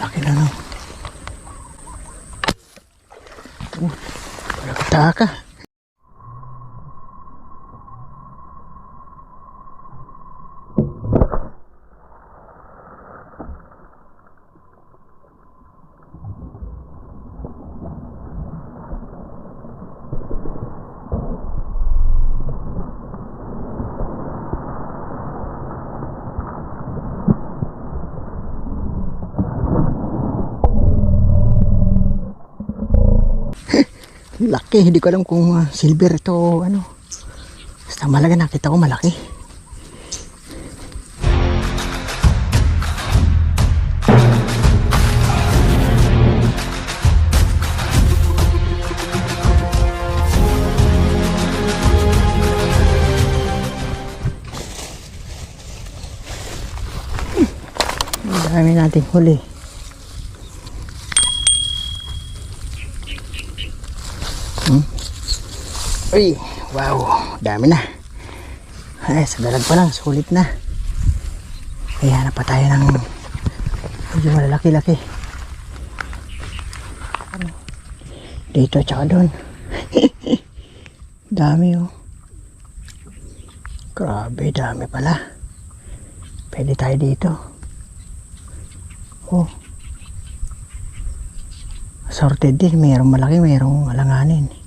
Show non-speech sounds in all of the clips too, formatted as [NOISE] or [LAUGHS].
Laki no. Oh, taka. Laki, hindi ko alam kung ah, silver ito ano. Basta malaga nakita ko malaki. Ang dami nating huli. Uy, wow, dami na. Ay, sa dalag pa lang, sulit na. Kaya hanap pa tayo ng medyo malalaki-laki. Ano? Dito, tsaka doon. [LAUGHS] dami oh. Grabe, dami pala. Pwede tayo dito. Oh. Sorted din, mayroong malaki, mayroong alanganin.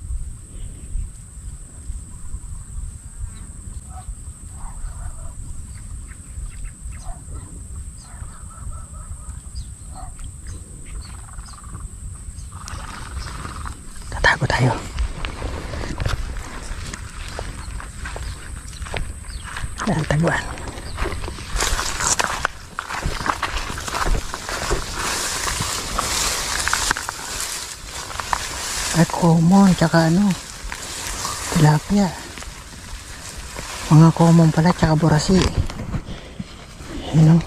Tatago tayo. Yan, taguan. Ay, common, tsaka ano, tilapia. Mga common pala, tsaka burasi. You know?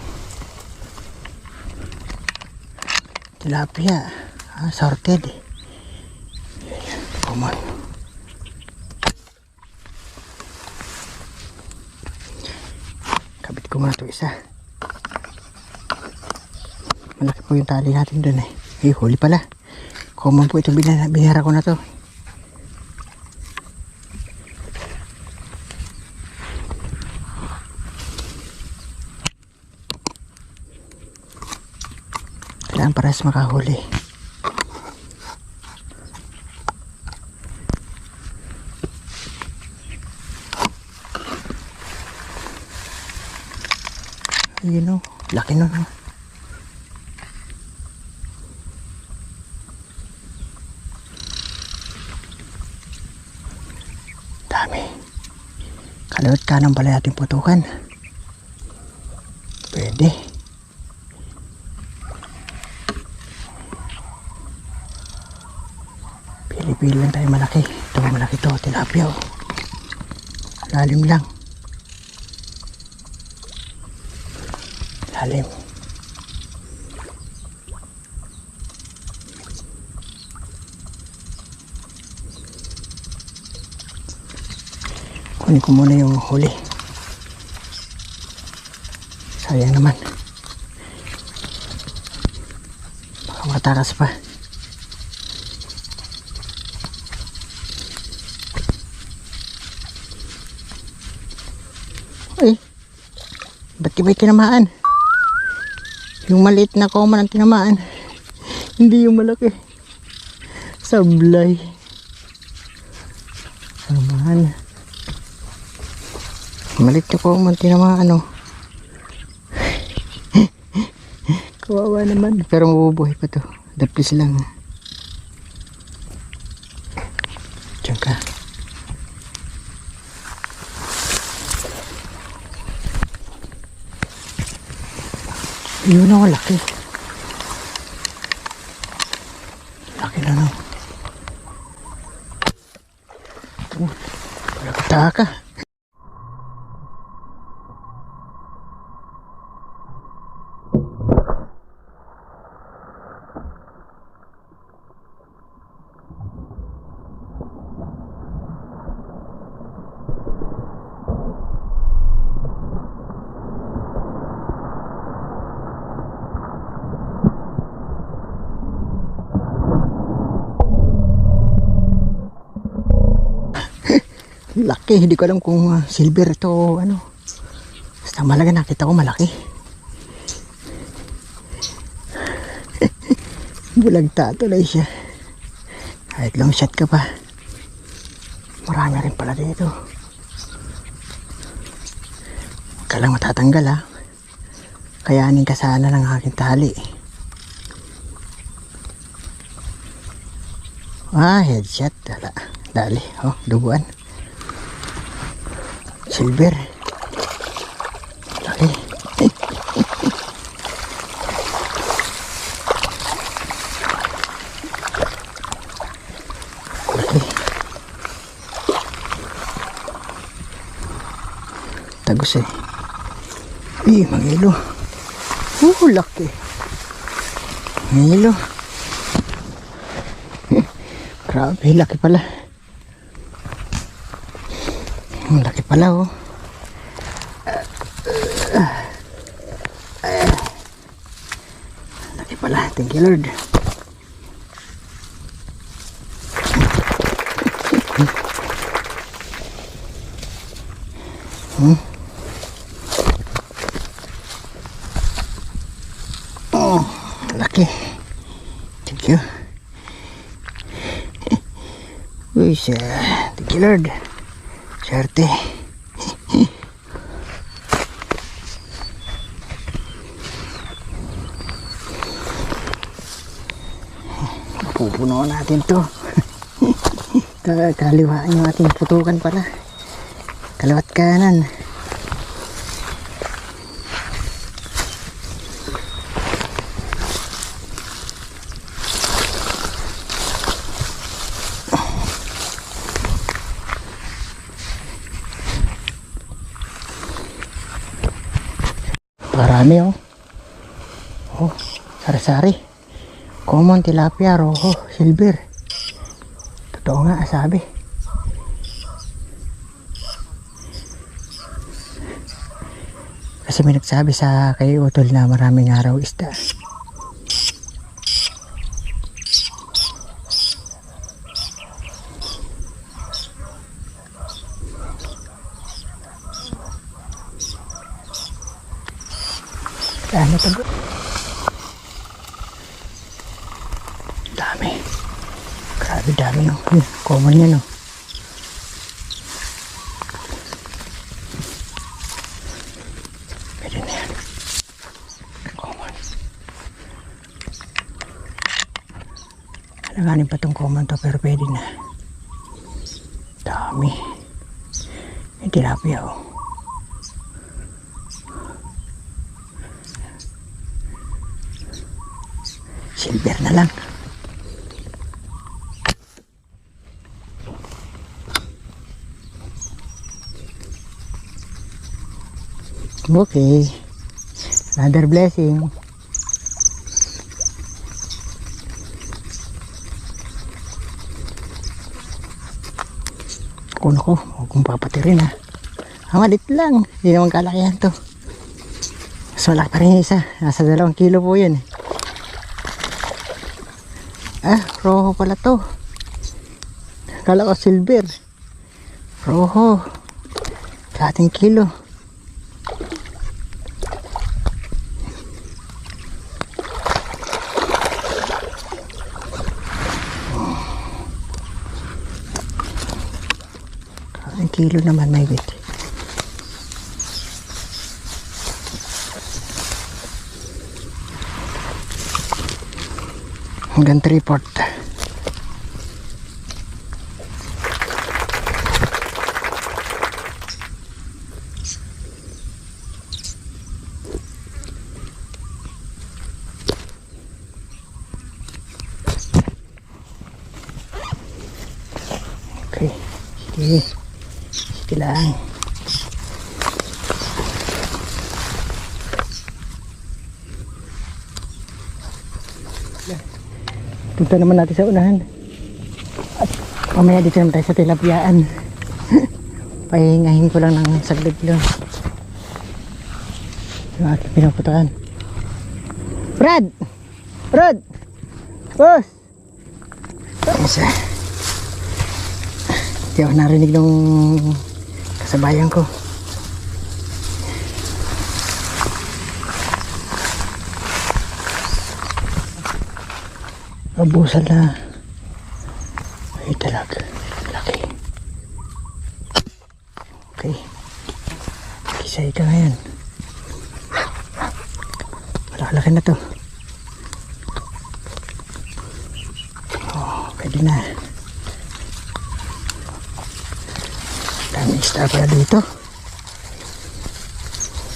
Tilapia, ah, sorted. Common. Kabit ko muna ito isa. Malaki po yung tali natin dun eh. Eh, huli pala. Common po ito, binara, binara ko na to. Kailangan pares makahuli. Ayun o, laki nun o. Dami. Kalawat kanan pala natin putukan. Pwede. Pili-pili lang tayo malaki. Ito malaki to, tilapia o. Lalim lang. Lalim. Kunin ko muna yung huli. Sayang naman. Baka matakas pa. Ay, ba't iba'y tinamaan? Yung maliit na common ang tinamaan. Hindi yung malaki. Sablay. Samahan. Maliit na common tinamaan oh. Kawawa naman. Pero mabubuhay pa to. Dapis lang. Diyan ka. Yun ako laki. Laki na no. Oh, taka. Laki, hindi ko alam kung ah, silver ito o ano. Basta malaga nakita ko malaki. [LAUGHS] Bulagta tuloy siya. Kahit long shot ka pa. Marami rin pala dito. Huwag ka lang matatanggal ha. Kayanin ka sana ng aking tali. Ah, headshot. Dala. Dali. Oh, duguan. Silver. Laki. Laki. Tagos eh. Ih, mangilo. Uh, laki. Mangilo. [LAUGHS] Grabe, laki pala. Ang laki pala oh. Laki pala. Thank you Lord. Hmm? Oh, laki. Thank you. Uy, siya. Thank you Lord. Swerte. Natin to. [LAUGHS] Ka- Kaliwaan yung ating putukan pala. Kaliwat kanan. Marami oh. Oh, sari-sari. Common tilapia, rojo, silver. Totoo nga, sabi. Kasi may nagsabi sa kay Utol na maraming araw isda. Ano to? Dami. Grabe dami no. Common yan no. Pwede na yan. Pa tong common to pero pwede na. Dami. May tilapia oh. Silver na lang. Okay. Another blessing. Kuno ko, huwag kong papatirin ha. Ang malit lang. Hindi naman kalakihan to. So, wala pa rin isa. Nasa dalawang kilo po yun. Ah, rojo pala to. Kala ko silver. Rojo. Kating kilo. Kilo naman may bit. Hanggang 3 port. Okay. Sige. Sige lang. Punta naman natin sa unahan. At mamaya dito naman tayo sa tilapiyaan. [LAUGHS] Pahingahin ko lang ng saglit lang. Yung aking pinaputakan. Brad! Brad! Boss! Isa. Hindi ako narinig ng kasabayan ko. Abusan na. Ay talaga. Laki. Okay. Kisay ka ngayon. Malaki na to. Oh, pwede na. Dami isda pala dito.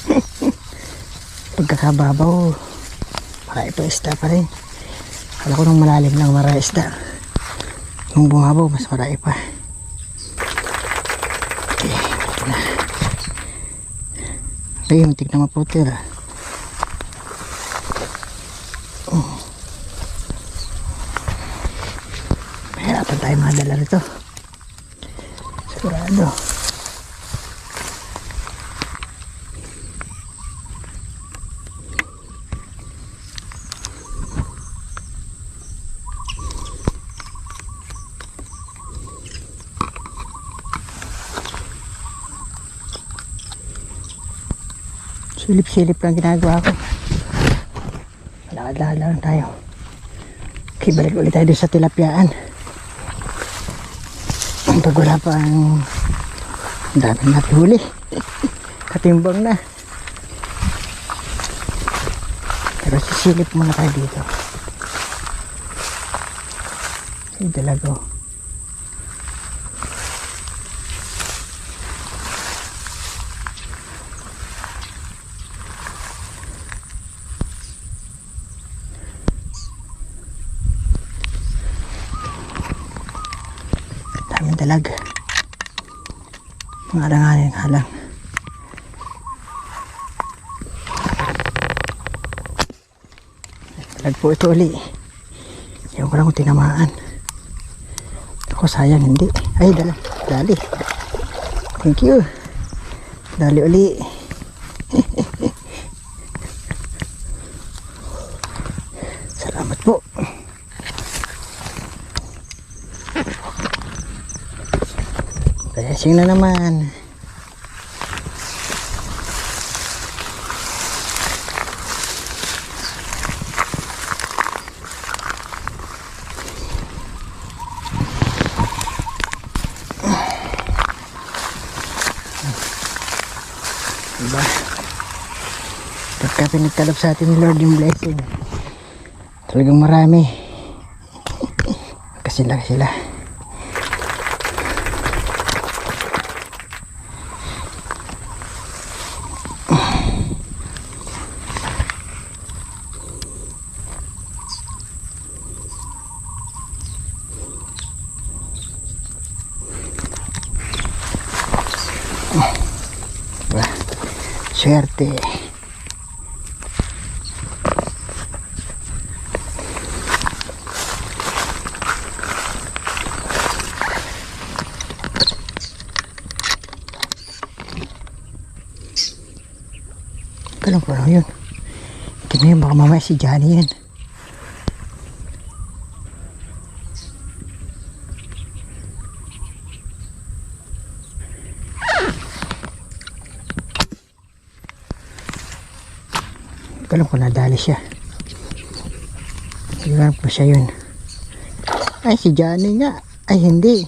[LAUGHS] Pagkakababaw, marami pa isda pa rin. Kala ko nung malalim lang marami isda. Nung bumabaw, mas marami pa. Okay, ito na. Ay, muntik na maputi ah. Mahirapan tayo madala rito. Sigurado. Silip-silip lang ginagawa ko. Lakad-lakad lang tayo. Okay, balik ulit tayo sa tilapyaan. Pag wala pa ang ang dami natin huli. Katimbang na. Pero sisilip muna tayo dito. Yung dalago. Daming dalag. Mga alanganin halang. Dalag po ito uli. Ewan ko lang kung tinamaan. Ako sayang hindi. Ay, dala. Dali. Thank you. Dali uli. Salamat po. Blessing na naman. Diba? Pagka pinagkalap sa atin ni Lord yung blessing. Talagang marami. Kasila sila. Diba? Swerte. Kalang po lang yun. Mamaya si Johnny yan. Kalang ko nadali siya. Siguro po siya yun. Ay, si Johnny nga. Ay, hindi.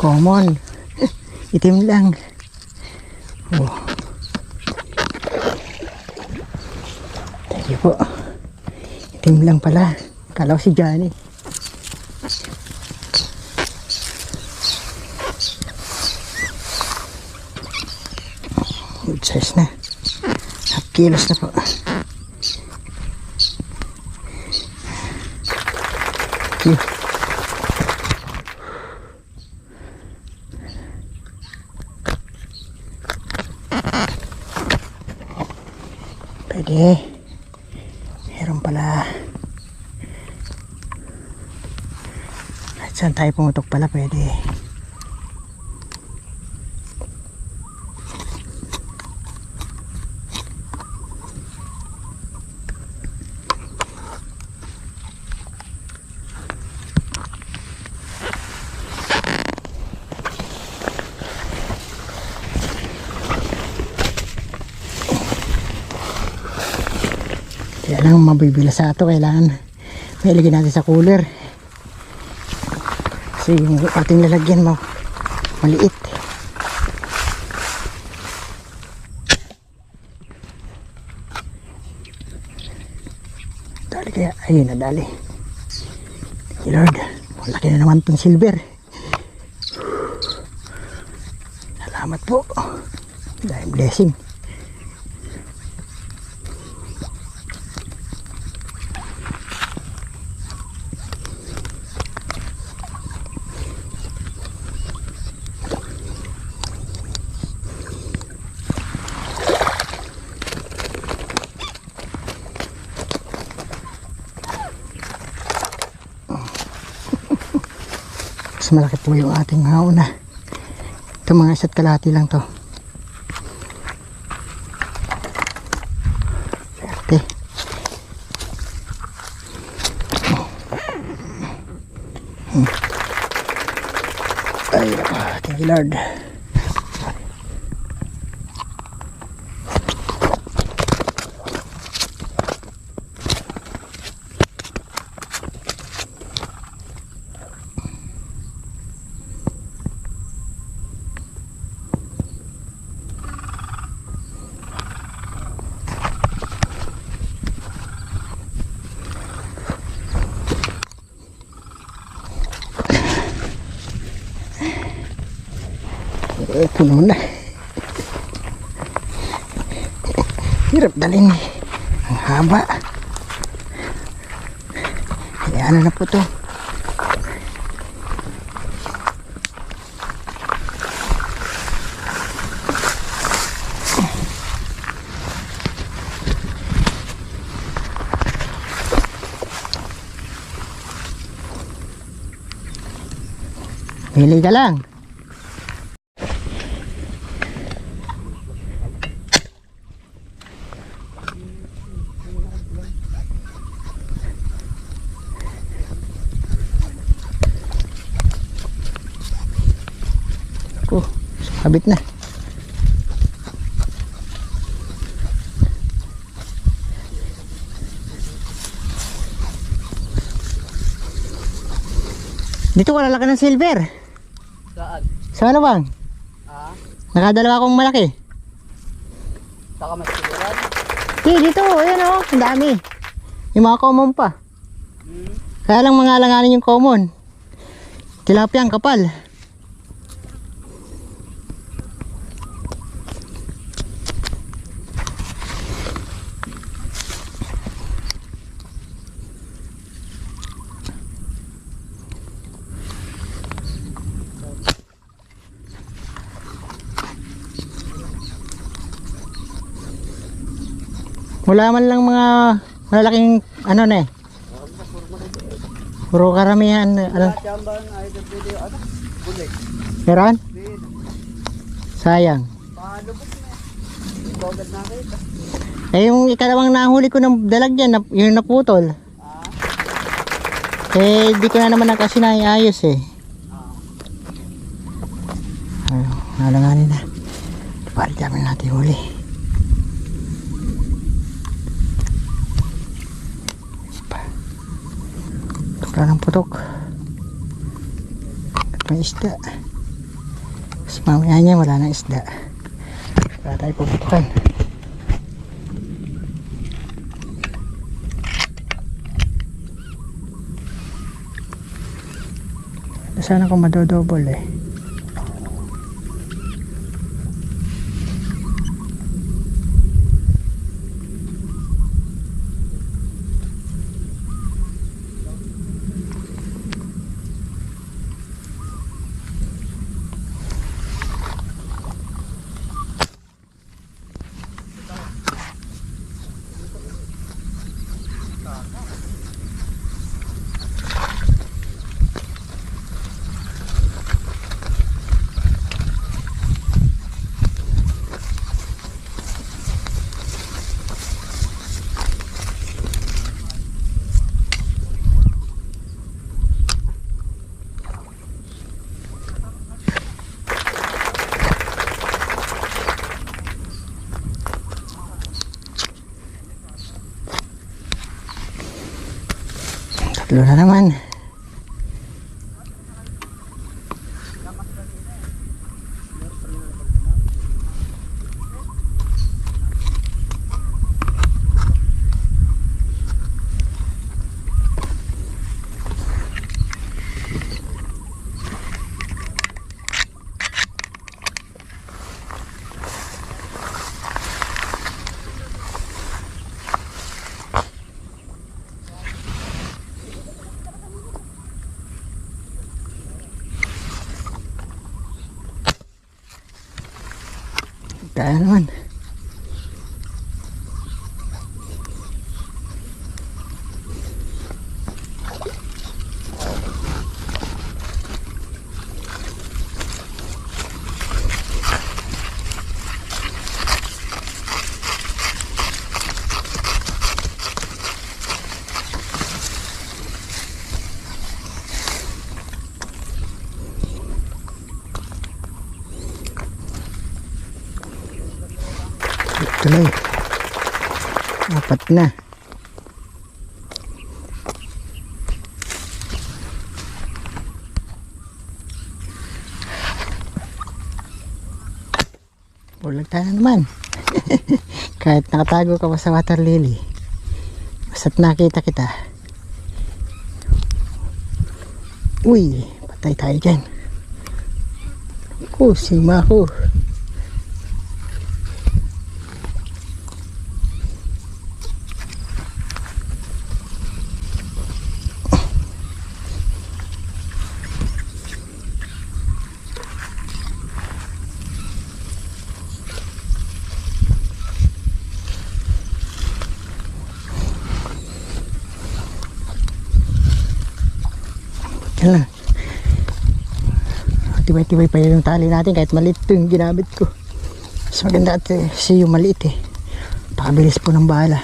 Common. [LAUGHS] Itim lang. Oh. Thank you po. Itim lang pala. Kala ko si Johnny. Good size na. Half kilos na po. Meron pala. Kahit saan tayo pumutok pala pwede. Mabibila sa ito, kailangan may ilagay natin sa cooler. Kasi yung ating lalagyan mo, maliit. Dali kaya, ayun na dali. Thank you Lord. Malaki na naman itong silver. Salamat po. Dahil blessing. Mas malaki po yung ating hauna. Ito mga isa't kalahati lang to. Swerte. Hmm. Ay, thank you Lord. Eh, puno na. Hirap dalhin. Ang haba. Ayan na po. Sabit na. Dito wala ka ng silver. Saan? Sa ano bang? Ah? Nakadalawa akong malaki. Saka mas siguran? Eh, dito, ayan o, ang dami. Yung mga common pa. Hmm. Kaya lang mga alanganin yung common. Tilapia ang kapal. Wala man lang mga malalaking ano na eh. Puro karamihan. Ano, ano? Meron? Sayang. Eh yung ikalawang nahuli ko ng dalag dyan, nap- yung naputol. Ah? Eh di ko na naman kasi naiayos eh. Ah. Ayun, nalanganin na. Balik kami natin huli. Pa. Wala ng putok. May isda. Tapos mamaya niya wala nang isda. Wala tayo puputukan. Sana kung madodouble eh. Tatlo na naman. Kaya naman. Tuloy. Apat na. Bulag tayo na naman. [LAUGHS] Kahit nakatago ka pa sa water lily. Basta't nakita kita. Uy, patay tayo dyan. Ako, sima ko. Yan lang. Tibay-tibay pa yung tali natin kahit maliit ito yung ginamit ko. Mas maganda at eh, kasi yung maliit eh. Pakabilis po ng bala.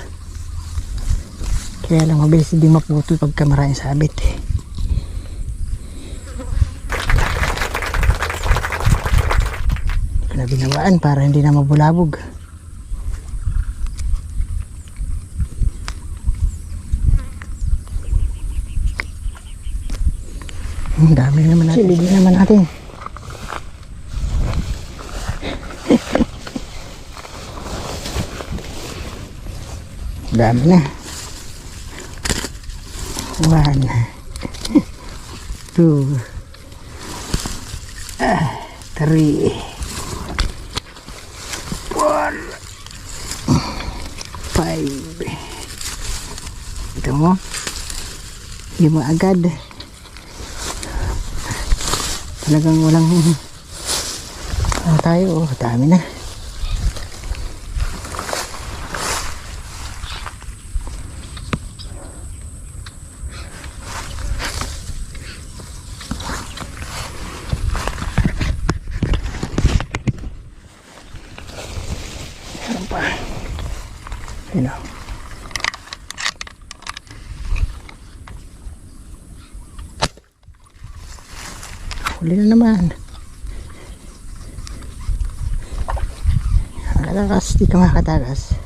Kaya lang mabilis hindi maputol pagka maraming sabit eh. Na binawaan para hindi na mabulabog. Ang dami naman natin. Silibin naman natin. Dami na. One. [LAUGHS] Two. Ah, three. Four. Five. Ito mo. Lima agad talagang walang ano tayo oh, dami na Meron pa. Ayun oh. Huli na naman. Nakatakas, di ka makatakas.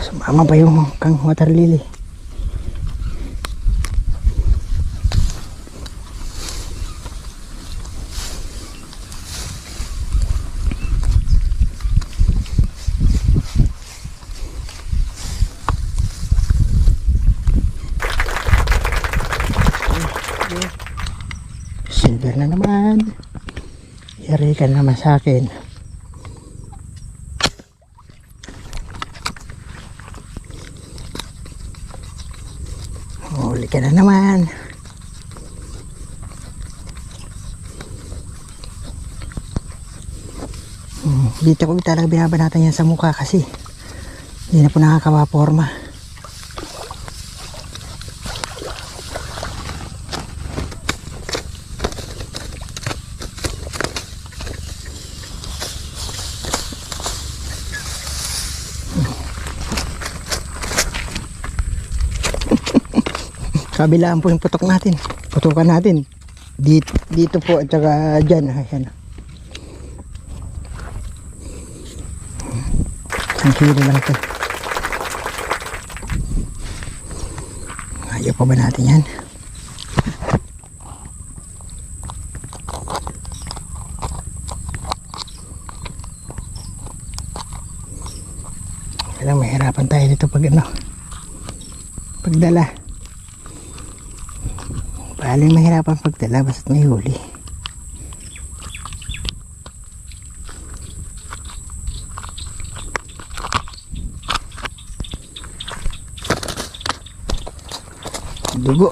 Sumama pa yung kang water lily. Silver na naman. Yari ka naman sa akin. Huli ka na naman. Hmm, Dito ko talaga binabanatan yan sa mukha kasi hindi na po nakakawaporma. Kabilaan po yung putok natin. Putukan natin. Dito, dito po at saka dyan. Ayan. Ang kilo lang to. Ayaw pa ba natin yan? Kaya lang mahirapan tayo dito pag ano. Pagdala. Paling mahirapan pagdala basta't may huli. Dugo.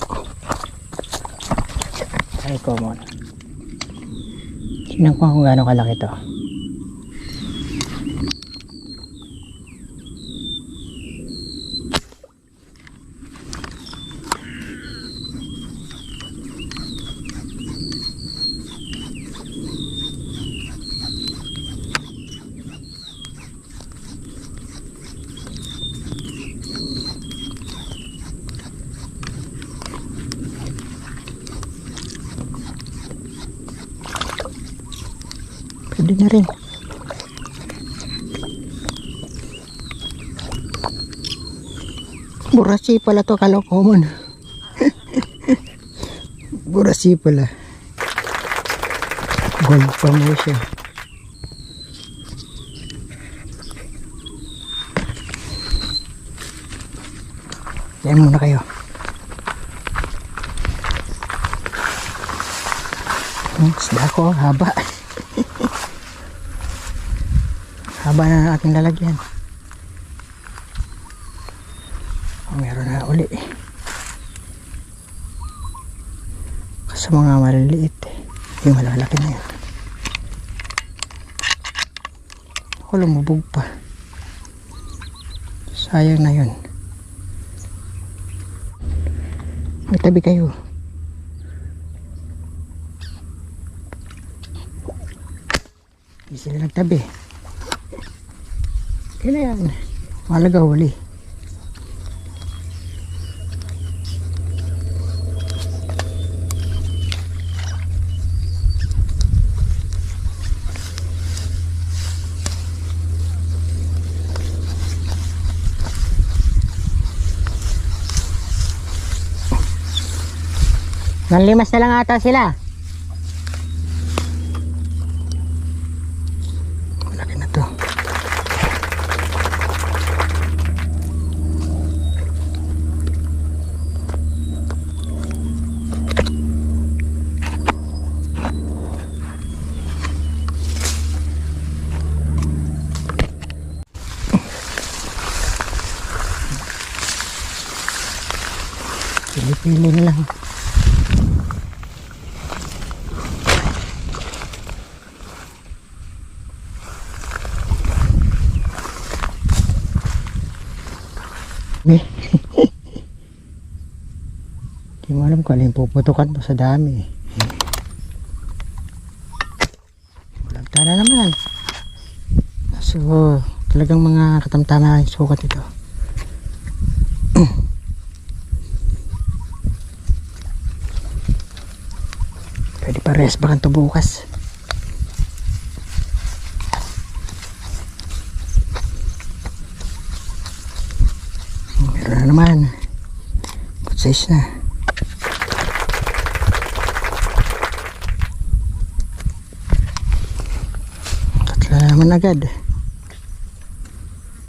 Ay, common. Tingnan ko kung gaano kalaki to. Pwede na rin. Burasi pala to kalau common. Burasi pala. Gold pa mo siya. Yan muna kayo. Ang isda ko, haba. [LAUGHS] Haba na ng ating lalagyan. Oh, meron na uli. Kasi mga maliliit. Yung malalaki na yan. Ako lumubog pa. Sayang na yun. May tabi kayo. Hindi sila nagtabi. Kailan? Malaga huli. Nanlimas na lang ata sila. Malaki na to. Pili-pili na lang. Eh. [LAUGHS] Di mo alam kung alin puputukan mo sa dami. eh. Walang tana naman. So, talagang mga katamtama ang sukat ito. [CLEARS THROAT] Pwede pa rest bakan to bukas. Meron na naman. Good size na. Tatlo na naman agad.